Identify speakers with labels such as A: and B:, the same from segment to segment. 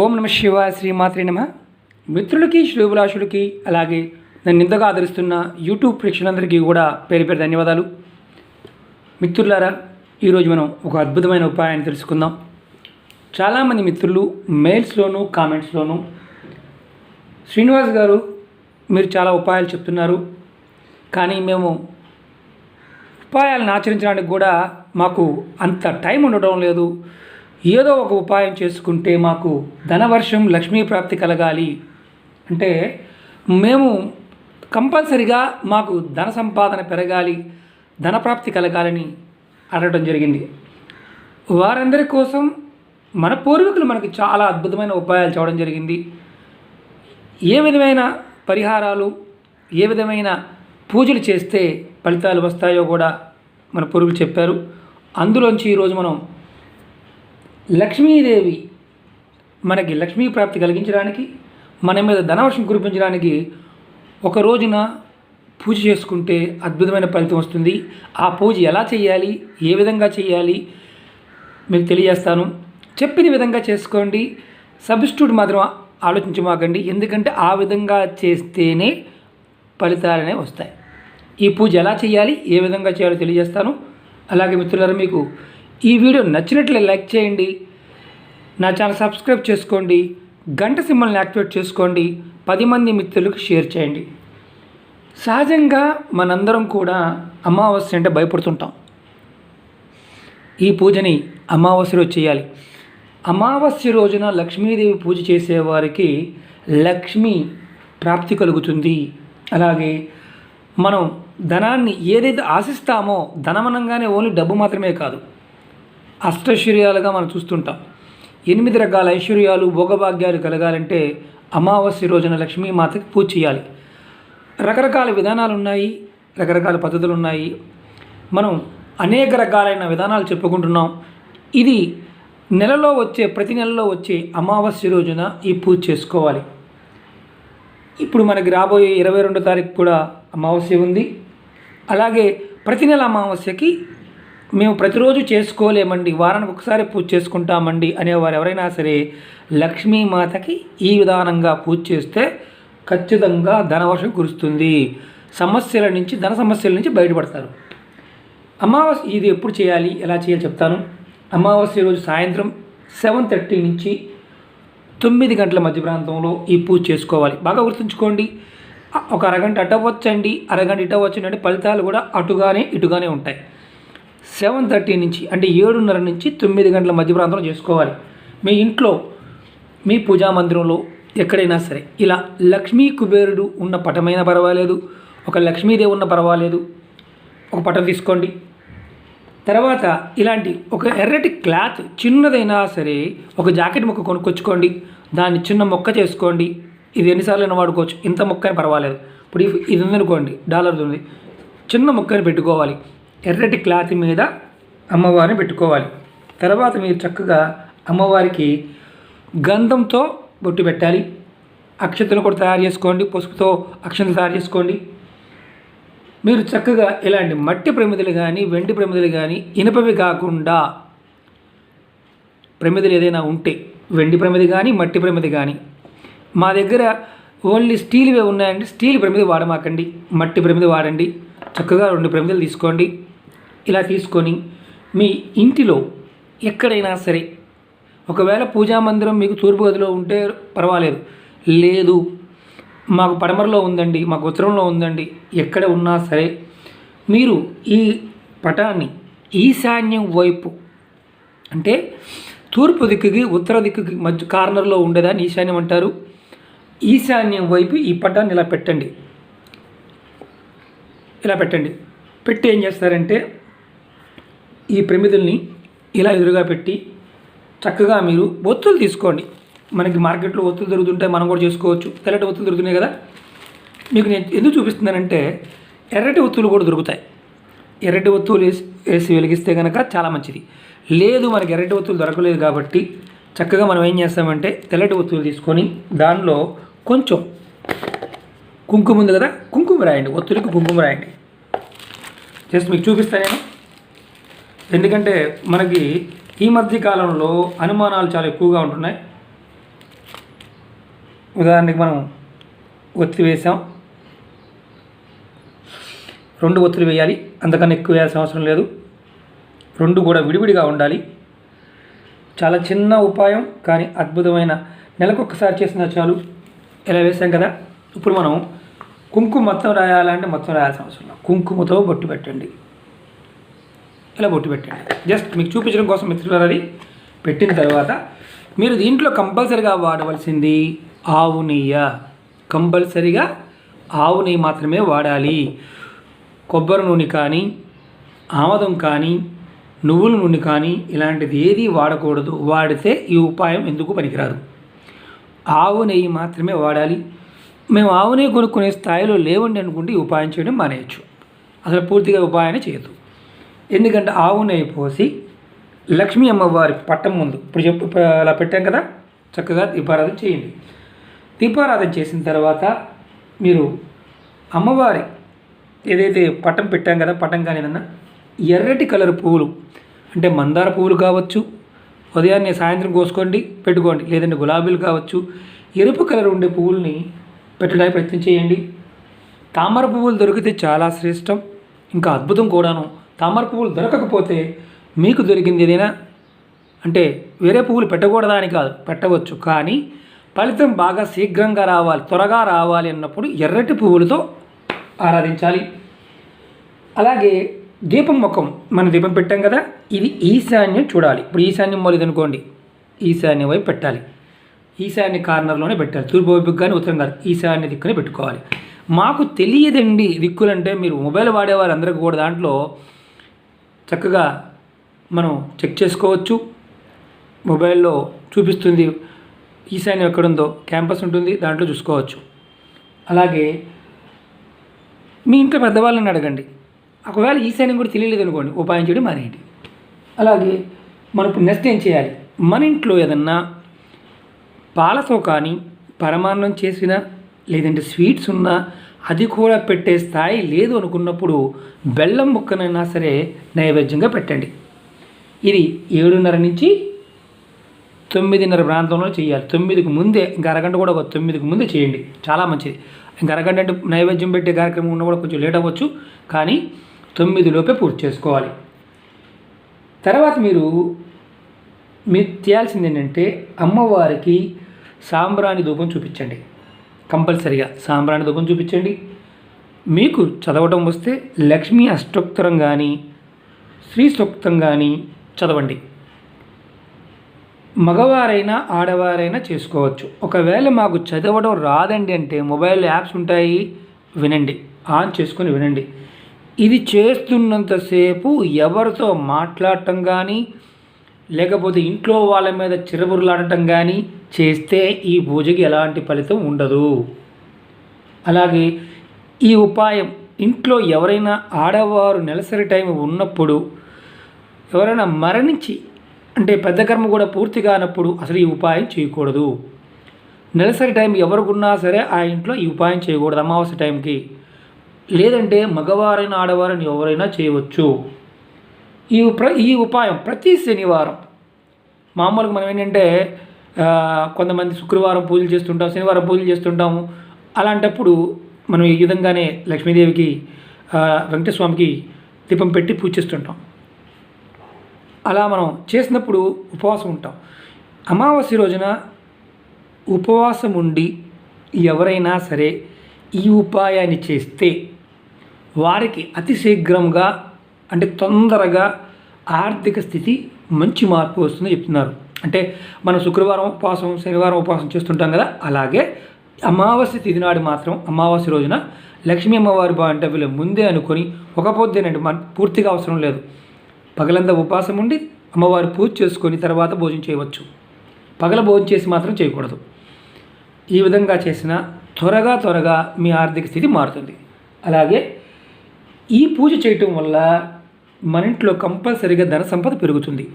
A: ఓం నమ శివ శ్రీమాత్రి నమ. మిత్రులకి శ్రేభిలాషులకి అలాగే నన్ను ఇంతగా ఆదరిస్తున్న యూట్యూబ్ ప్రేక్షకులందరికీ కూడా పేరు పేరు ధన్యవాదాలు. మిత్రులారా ఈరోజు మనం ఒక అద్భుతమైన ఉపాయాన్ని తెలుసుకుందాం. చాలామంది మిత్రులు మెయిల్స్లోనూ కామెంట్స్లోనూ శ్రీనివాస్ గారు మీరు చాలా ఉపాయాలు చెప్తున్నారు. కానీ మేము ఉపాయాలను ఆచరించడానికి కూడా మాకు అంత టైం ఉండడం లేదు. ఏదో ఒక ఉపాయం చేసుకుంటే మాకు ధనవర్షం లక్ష్మీ ప్రాప్తి కలగాలి. అంటే మేము కంపల్సరిగా మాకు ధన సంపాదన పెరగాలి ధన ప్రాప్తి కలగాలని అడగడం జరిగింది. వారందరి కోసం మన పూర్వీకులు మనకు చాలా అద్భుతమైన ఉపాయాలు చూడడం జరిగింది. ఏ విధమైన పరిహారాలు ఏ విధమైన పూజలు చేస్తే ఫలితాలు వస్తాయో కూడా మన పూర్వీకులు చెప్పారు. అందులోంచి ఈరోజు మనం లక్ష్మీదేవి మనకి లక్ష్మీ ప్రాప్తి కలిగించడానికి మన మీద ధనవర్షం కురిపించడానికి ఒక రోజున పూజ చేసుకుంటే అద్భుతమైన ఫలితం వస్తుంది. ఆ పూజ ఎలా చేయాలి? ఏ విధంగా చేయాలి? మీకు తెలియజేస్తాను. చెప్పిన విధంగా చేసుకోండి. సబ్స్టిట్యూట్ మాత్రం ఆలోచించమాకండి. ఎందుకంటే ఆ విధంగా చేస్తేనే ఫలితాలనే వస్తాయి. ఈ పూజ ఎలా చేయాలి? ఏ విధంగా చేయాలో తెలియజేస్తాను. అలాగే మిత్రులారా మీకు ఈ వీడియో నచ్చినట్లే లైక్ చేయండి. నా ఛానల్ సబ్స్క్రైబ్ చేసుకోండి. గంట సింబల్ని యాక్టివేట్ చేసుకోండి. పది మంది మిత్రులకు షేర్ చేయండి. సహజంగా మనందరం కూడా అమావాస్య అంటే భయపడుతుంటాం. ఈ పూజని అమావాస్య రోజు చేయాలి. అమావాస్య రోజున లక్ష్మీదేవి పూజ చేసేవారికి లక్ష్మి ప్రాప్తి కలుగుతుంది. అలాగే మనం ధనాన్ని ఏదైతే ఆశిస్తామో ధనమనంగానే ఓన్లీ డబ్బు మాత్రమే కాదు. అష్టైశ్వర్యాలుగా మనం చూస్తుంటాం. ఎనిమిది రకాల ఐశ్వర్యాలు భోగభాగ్యాలు కలగాలంటే అమావాస్య రోజున లక్ష్మీమాతకి పూజ చేయాలి. రకరకాల విధానాలు ఉన్నాయి రకరకాల పద్ధతులు ఉన్నాయి మనం అనేక రకాలైన విధానాలు చెప్పుకుంటున్నాం. ఇది నెలలో వచ్చే ప్రతి నెలలో వచ్చే అమావాస్య రోజున ఈ పూజ చేసుకోవాలి. ఇప్పుడు మనకి రాబోయే ఇరవై రెండో తారీఖు కూడా అమావాస్య ఉంది. అలాగే ప్రతి నెల అమావాస్యకి మేము ప్రతిరోజు చేసుకోలేమండి వారానికి ఒకసారి పూజ చేసుకుంటామండి అనేవారు ఎవరైనా సరే లక్ష్మీమాతకి ఈ విధానంగా పూజ చేస్తే ఖచ్చితంగా ధనవర్షం కురుస్తుంది. సమస్యల నుంచి ధన సమస్యల నుంచి బయటపడతారు. అమావాస్య ఇది ఎప్పుడు చేయాలి ఎలా చేయాలి చెప్తాను. అమావాస్య రోజు సాయంత్రం సెవెన్ థర్టీ నుంచి తొమ్మిది గంటల మధ్య ప్రాంతంలో ఈ పూజ చేసుకోవాలి. బాగా గుర్తుంచుకోండి ఒక అరగంట అటవచ్చండి అరగంట ఇటవచ్చండి అంటే ఫలితాలు కూడా అటుగానే ఇటుగానే ఉంటాయి. సెవెన్ థర్టీ నుంచి అంటే ఏడున్నర నుంచి తొమ్మిది గంటల మధ్య ప్రాంతంలో చేసుకోవాలి. మీ ఇంట్లో మీ పూజా మందిరంలో ఎక్కడైనా సరే ఇలా లక్ష్మీ కుబేరుడు ఉన్న పటమైనా పర్వాలేదు ఒక లక్ష్మీదేవి ఉన్న పర్వాలేదు ఒక పటం తీసుకోండి. తర్వాత ఇలాంటి ఒక ఎర్రటి క్లాత్ చిన్నదైనా సరే ఒక జాకెట్ ముక్క కొనుక్కొచ్చుకోండి. దాన్ని చిన్న మొక్క చేసుకోండి. ఇది ఎన్నిసార్లు అయినా వాడుకోవచ్చు. ఇంత మొక్క అని పర్వాలేదు. ఇప్పుడు ఇది ఉందనుకోండి డాలర్ ఉంది. చిన్న మొక్కని పెట్టుకోవాలి. ఎర్రటి క్లాత్ మీద అమ్మవారిని పెట్టుకోవాలి. తర్వాత మీరు చక్కగా అమ్మవారికి గంధంతో బొట్టు పెట్టాలి. అక్షతలు కూడా తయారు చేసుకోండి పసుపుతో అక్షతలు తయారు చేసుకోండి. మీరు చక్కగా ఇలాంటి మట్టి ప్రమిదలు కానీ వెండి ప్రమిదలు కానీ ఇనుపవి కాకుండా ప్రమిదలు ఏదైనా ఉంటే వెండి ప్రమిది కానీ మట్టి ప్రమిది కానీ మా దగ్గర ఓన్లీ స్టీల్వే ఉన్నాయండి. స్టీల్ ప్రమిది వాడమాకండి. మట్టి ప్రమిది వాడండి. చక్కగా రెండు ప్రమిదలు తీసుకోండి. ఇలా తీసుకొని మీ ఇంటిలో ఎక్కడైనా సరే ఒకవేళ పూజా మందిరం మీకు తూర్పు గదిలో ఉంటే పర్వాలేదు. లేదు మాకు పడమరలో ఉందండి మాకు ఉత్తరంలో ఉందండి ఎక్కడ ఉన్నా సరే మీరు ఈ పటాన్ని ఈశాన్యం వైపు అంటే తూర్పు దిక్కుకి ఉత్తర దిక్కుకి మధ్య కార్నర్లో ఉండేదాన్ని ఈశాన్యం అంటారు. ఈశాన్యం వైపు ఈ పటాన్ని ఇలా పెట్టండి. ఇలా పెట్టండి. పెట్టి ఏం చేస్తారంటే ఈ ప్రమిదల్ని ఇలా ఎదురుగా పెట్టి చక్కగా మీరు ఒత్తులు తీసుకోండి. మనకి మార్కెట్లో ఒత్తులు దొరుకుతుంటాయి మనం కూడా చేసుకోవచ్చు. తెల్లటి ఒత్తులు దొరుకుతున్నాయి కదా? మీకు నేను ఎందుకు చూపిస్తున్నానంటే ఎర్రటి ఒత్తులు కూడా దొరుకుతాయి. ఎర్రటి ఒత్తులు వేసి వేసి వెలిగిస్తే కనుక చాలా మంచిది. లేదు మనకి ఎర్రటి ఒత్తులు దొరకలేదు కాబట్టి చక్కగా మనం ఏం చేస్తామంటే తెల్లటి ఒత్తులు తీసుకొని దానిలో కొంచెం కుంకుమ ఉంది కదా? కుంకుమ రాయండి. ఒత్తులకి కుంకుమ రాయండి. జస్ట్ మీకు చూపిస్తాను నేను. ఎందుకంటే మనకి ఈ మధ్య కాలంలో అనుమానాలు చాలా ఎక్కువగా ఉంటున్నాయి. ఉదాహరణకి మనం ఒత్తిడి వేసాం. రెండు ఒత్తిడి వేయాలి. అంతకన్నా ఎక్కువ వేయాల్సిన అవసరం లేదు. రెండు కూడా విడివిడిగా ఉండాలి. చాలా చిన్న ఉపాయం కానీ అద్భుతమైన నెలకొకసారి చేసిన చాలు. ఇలా వేసాం కదా? ఇప్పుడు మనం కుంకుమ మొత్తం రాయాలంటే మొత్తం రాయాల్సిన అవసరం కుంకుమతో బొట్టు పెట్టండి. ఇలా బొట్టు పెట్టండి. జస్ట్ మీకు చూపించడం కోసం మిత్రులు పెట్టిన తర్వాత మీరు దీంట్లో కంపల్సరిగా వాడవలసింది ఆవు నెయ్యి. కంపల్సరిగా ఆవు నెయ్యి మాత్రమే వాడాలి. కొబ్బరి నూనె కానీ ఆమదం కానీ నువ్వుల నూనె కానీ ఇలాంటిది ఏది వాడకూడదు. వాడితే ఈ ఉపాయం ఎందుకు పనికిరాదు. ఆవు నెయ్యి మాత్రమే వాడాలి. మేము ఆవు నెయ్యి కొనుక్కునే స్థాయిలో లేవండి అనుకుంటే ఈ ఉపాయం చేయడం మానేయచ్చు. అసలు పూర్తిగా ఉపాయాన్ని చేయొద్దు. ఎందుకంటే ఆవు నెయ్యి పోసి లక్ష్మీ అమ్మవారి పట్టం ముందు. ఇప్పుడు చెప్పు అలా పెట్టాం కదా? చక్కగా దీపారాధన చేయండి. దీపారాధన చేసిన తర్వాత మీరు అమ్మవారి ఏదైతే పట్టం పెట్టాం కదా పట్టం కానీ ఏదన్నా ఎర్రటి కలర్ పువ్వులు అంటే మందార పువ్వులు కావచ్చు ఉదయాన్నే సాయంత్రం కోసుకోండి పెట్టుకోండి. లేదంటే గులాబీలు కావచ్చు ఎరుపు కలర్ ఉండే పువ్వుల్ని పెట్టడానికి ప్రయత్నం చేయండి. తామర పువ్వులు దొరికితే చాలా శ్రేష్టం. ఇంకా అద్భుతం కూడాను తామర పువ్వులు దొరకకపోతే మీకు దొరికింది ఏదైనా? అంటే వేరే పువ్వులు పెట్టకూడదా అని కాదు పెట్టవచ్చు. కానీ ఫలితం బాగా శీఘ్రంగా రావాలి త్వరగా రావాలి అన్నప్పుడు ఎర్రటి పువ్వులతో ఆరాధించాలి. అలాగే దీపం ముఖం మన దీపం పెట్టాం కదా ఇది ఈశాన్యం చూడాలి. ఇప్పుడు ఈశాన్యం మొదలు అనుకోండి ఈశాన్యం వైపు పెట్టాలి. ఈశాన్య కార్నర్లోనే పెట్టాలి. తూర్పు వైపుకి కానీ ఉత్తరం కాదు ఈశాన్య దిక్కునే పెట్టుకోవాలి. మాకు తెలియదండి దిక్కులంటే మీరు మొబైల్ వాడేవారు అందరికీ కూడా దాంట్లో చక్కగా మనం చెక్ చేసుకోవచ్చు. మొబైల్లో చూపిస్తుంది ఈశాన్యం ఎక్కడుందో క్యాంపస్ ఉంటుంది దాంట్లో చూసుకోవచ్చు. అలాగే మీ ఇంట్లో పెద్దవాళ్ళని అడగండి. ఒకవేళ ఈశాన్యం కూడా తెలియలేదు అనుకోండి ఉపాయం చేయడం మానేయండి. అలాగే మనం ఇప్పుడు నెక్స్ట్ ఏం చేయాలి? మన ఇంట్లో ఏదన్నా పాలతో కానీ పరమాన్నం చేసిన లేదంటే స్వీట్స్ ఉన్నా అది కూడా పెట్టే స్థాయి లేదు అనుకున్నప్పుడు బెల్లం ముక్కనైనా సరే నైవేద్యంగా పెట్టండి. ఇది ఏడున్నర నుంచి తొమ్మిదిన్నర ప్రాంతంలో చేయాలి. తొమ్మిదికి ముందే ఇంకా అరగంట కూడా ఒక తొమ్మిదికి ముందే చేయండి. చాలా మంచిది. ఇంకా అరగంట అంటే నైవేద్యం పెట్టే కార్యక్రమం ఉన్న కూడా కొంచెం లేట్ అవ్వచ్చు కానీ తొమ్మిది లోపే పూర్తి చేసుకోవాలి. తర్వాత మీరు మీరు చేయాల్సింది ఏంటంటే అమ్మవారికి సాంబ్రాణి ధూపం చూపించండి. కంపల్సరిగా సాంబ్రాణి దుఃఖం చూపించండి. మీకు చదవటం వస్తే లక్ష్మీ అష్టోత్తరం కానీ శ్రీ సూక్తం కానీ చదవండి. మగవారైనా ఆడవారైనా చేసుకోవచ్చు. ఒకవేళ మాకు చదవడం రాదండి అంటే మొబైల్ యాప్స్ ఉంటాయి వినండి. ఆన్ చేసుకొని వినండి. ఇది చేస్తున్నంతసేపు ఎవరితో మాట్లాడటం కానీ లేకపోతే ఇంట్లో వాళ్ళ మీద చిరబురులాడటం కానీ చేస్తే ఈ పూజకి ఎలాంటి ఫలితం ఉండదు. అలాగే ఈ ఉపాయం ఇంట్లో ఎవరైనా ఆడవారు నెలసరి టైం ఉన్నప్పుడు ఎవరైనా మరణించి అంటే పెద్ద కర్మ కూడా పూర్తి కానప్పుడు అసలు ఈ ఉపాయం చేయకూడదు. నెలసరి టైం ఎవరికున్నా సరే ఆ ఇంట్లో ఈ ఉపాయం చేయకూడదు అమావాస్య టైంకి. లేదంటే మగవారైన ఆడవారైనా ఎవరైనా చేయవచ్చు. ఈ ప్ర ఈ ఉపాయం ప్రతి శనివారం. మామూలుగా మనం ఏంటంటే కొంతమంది శుక్రవారం పూజలు చేస్తుంటాం శనివారం పూజలు చేస్తుంటాము. అలాంటప్పుడు మనం ఈ విధంగానే లక్ష్మీదేవికి వెంకటస్వామికి స్వామికి దీపం పెట్టి పూజ చేస్తుంటాం. అలా మనం చేసినప్పుడు ఉపవాసం ఉంటాం. అమావాస్య రోజున ఉపవాసం ఉండి ఎవరైనా సరే ఈ ఉపాయాన్ని చేస్తే వారికి అతి శీఘ్రంగా అంటే తొందరగా ఆర్థిక స్థితి మంచి మార్పు వస్తుందని చెప్తున్నారు. అంటే మనం శుక్రవారం ఉపవాసం శనివారం ఉపవాసం చేస్తుంటాం కదా అలాగే అమావాస్య తిథి నాడు మాత్రం అమావాస్య రోజున లక్ష్మీ అమ్మవారి బాగుంటే వీళ్ళు ముందే అనుకొని ఒక పొద్దునండి మన పూర్తిగా అవసరం లేదు. పగలంతా ఉపవాసం ఉండి అమ్మవారి పూజ చేసుకొని తర్వాత భోజనం చేయవచ్చు. పగల భోజనం చేసి మాత్రం చేయకూడదు. ఈ విధంగా చేసిన త్వరగా త్వరగా మీ ఆర్థిక స్థితి మారుతుంది. అలాగే ఈ పూజ చేయటం వల్ల మన ఇంట్లో కంపల్సరీగా ధన సంపద పెరుగుతుంది.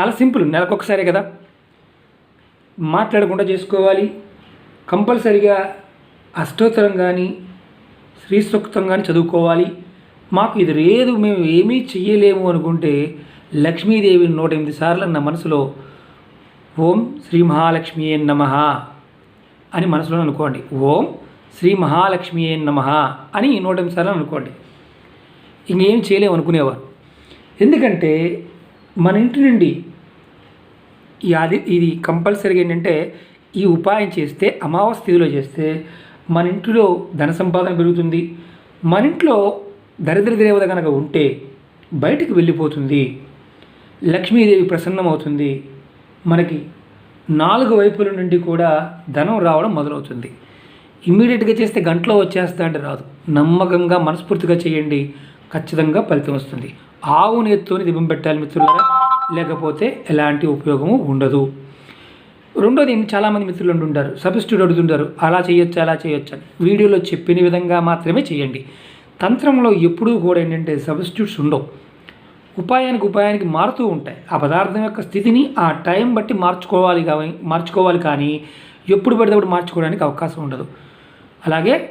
A: చాలా సింపుల్ నెలకొకసారి కదా. మాట్లాడకుండా చేసుకోవాలి. కంపల్సరీగా అష్టోత్తరం కానీ శ్రీ సూక్తం కానీ చదువుకోవాలి. మాకు ఇది లేదు మేము ఏమీ చెయ్యలేము అనుకుంటే లక్ష్మీదేవి నూట ఎనిమిది సార్లు నా మనసులో ఓం శ్రీ మహాలక్ష్మి నమ అని మనసులో అనుకోండి. ఓం శ్రీ మహాలక్ష్మి నమ అని నూట ఎనిమిది సార్లు అనుకోండి. ఇంకేం చేయలేము అనుకునేవారు. ఎందుకంటే మన ఇంటి నుండి అది ఇది కంపల్సరీగా ఏంటంటే ఈ ఉపాయం చేస్తే అమావాస్య స్థితిలో చేస్తే మన ఇంటిలో ధన సంపాదన పెరుగుతుంది. మన ఇంట్లో దరిద్ర దేవత కనుక ఉంటే బయటికి వెళ్ళిపోతుంది. లక్ష్మీదేవి ప్రసన్నమవుతుంది. మనకి నాలుగు వైపుల నుండి కూడా ధనం రావడం మొదలవుతుంది. ఇమ్మీడియట్గా చేస్తే గంటలో వచ్చేస్తా అంటే రాదు. నమ్మకంగా మనస్ఫూర్తిగా చేయండి. ఖచ్చితంగా ఫలితం వస్తుంది. ఆవు నేతితోని దీపం పెట్టాలి మిత్రులారా. లేకపోతే ఎలాంటి ఉపయోగము ఉండదు. రెండోది చాలామంది మిత్రులు ఉంటుంటారు సబ్స్టిట్యూట్ అడుగుతుంటారు. అలా చేయొచ్చు? అలా చేయొచ్చు? అని. వీడియోలో చెప్పిన విధంగా మాత్రమే చేయండి. తంత్రంలో ఎప్పుడూ కూడా ఏంటంటే సబ్స్టిట్యూట్స్ ఉండవు. ఉపాయానికి ఉపాయానికి మారుతూ ఉంటాయి. ఆ పదార్థం యొక్క స్థితిని ఆ టైం బట్టి మార్చుకోవాలి కానీ మార్చుకోవాలి కానీ ఎప్పుడు పడితే అప్పుడు మార్చుకోవడానికి అవకాశం ఉండదు. అలాగే